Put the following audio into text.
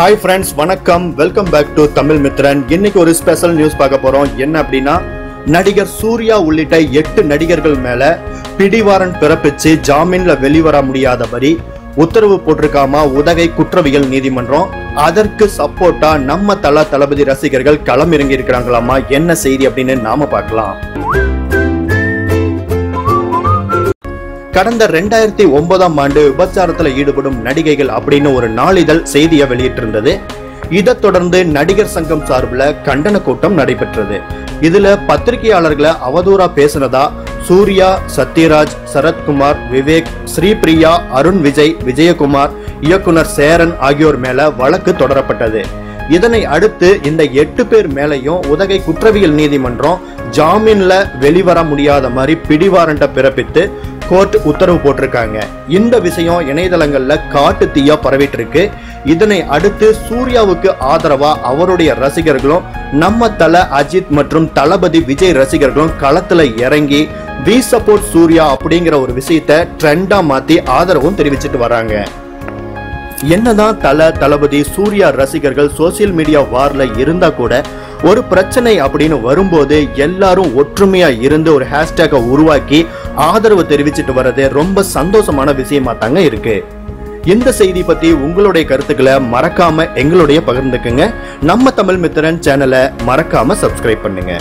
Hi friends வணக்கம். Welcome back to Tamil Mithran. இன்னைக்கு ஒரு ஸ்பெஷல் நியூஸ் பார்க்க போறோம். என்ன அப்படின்னா நடிகர் சூர்யா உள்ளிட்ட எட்டு நடிகர்கள் மேல பிடிவாரன் பிறப்பிச்சு ஜாமீன்ல வெளிவர முடியாதபடி உத்தரவு போட்டிருக்காம உதகை குற்றவியல் நீதிமன்றம். அதற்கு சப்போர்ட்டா நம்ம தலா தளபதி ரசிகர்கள் களமிறங்கி இருக்கிறாங்களாமா? என்ன செய்தி அப்படின்னு நாம பார்க்கலாம். கடந்த ரெண்டாயிரத்தி ஒன்பதாம் ஆண்டு விபச்சாரத்தில் ஈடுபடும் நடிகைகள் அப்படின்னு ஒரு நாளிதழ் செய்தியை வெளியிட்டிருந்தது. இதைத் தொடர்ந்து நடிகர் சங்கம் சார்பில் கண்டன கூட்டம் நடைபெற்றது. இதுல பத்திரிகையாளர்களை அவதூறா பேசினதா சூர்யா சத்யராஜ் சரத்குமார் விவேக் ஸ்ரீபிரியா அருண் விஜய் விஜயகுமார் இயக்குனர் சேரன் ஆகியோர் மேல வழக்கு தொடரப்பட்டது. இதனை அடுத்து இந்த எட்டு பேர் மேலையும் உதகை குற்றவியல் நீதிமன்றம் ஜாமீன்ல வெளிவர முடியாத மாதிரி பிடிவாரண்ட பிறப்பித்து கோர்ட் உத்தரவு போட்டிருக்காங்க. இந்த விஷயம் இணையதளங்கள்ல காட்டு தீயா பரவிட்டு இருக்கு இதனை அடுத்து சூர்யாவுக்கு ஆதரவா அவருடைய ரசிகர்களும் நம்ம தல அஜித் மற்றும் தளபதி விஜய் ரசிகர்களும் களத்துல இறங்கி வி சப்போர்ட் சூர்யா அப்படிங்கிற ஒரு விஷயத்த ட்ரெண்டா மாத்தி ஆதரவும் தெரிவிச்சிட்டு வராங்க. என்னதான் தல தளபதி சூர்யா ரசிகர்கள் சோசியல் மீடியா வார்ல இருந்தா கூட ஒரு பிரச்சனை அப்படின்னு வரும்போது எல்லாரும் ஒற்றுமையா இருந்து ஒரு ஹேஷ்டேக்கை உருவாக்கி ஆதரவு தெரிவிச்சிட்டு வர்றது ரொம்ப சந்தோஷமான விஷயமா தாங்க இருக்கு. இந்த செய்தி பத்தி உங்களுடைய கருத்துக்களை மறக்காம எங்களுடைய பகிர்ந்துக்குங்க. நம்ம தமிழ் மித்திரன் சேனலை மறக்காம சப்ஸ்கிரைப் பண்ணுங்க.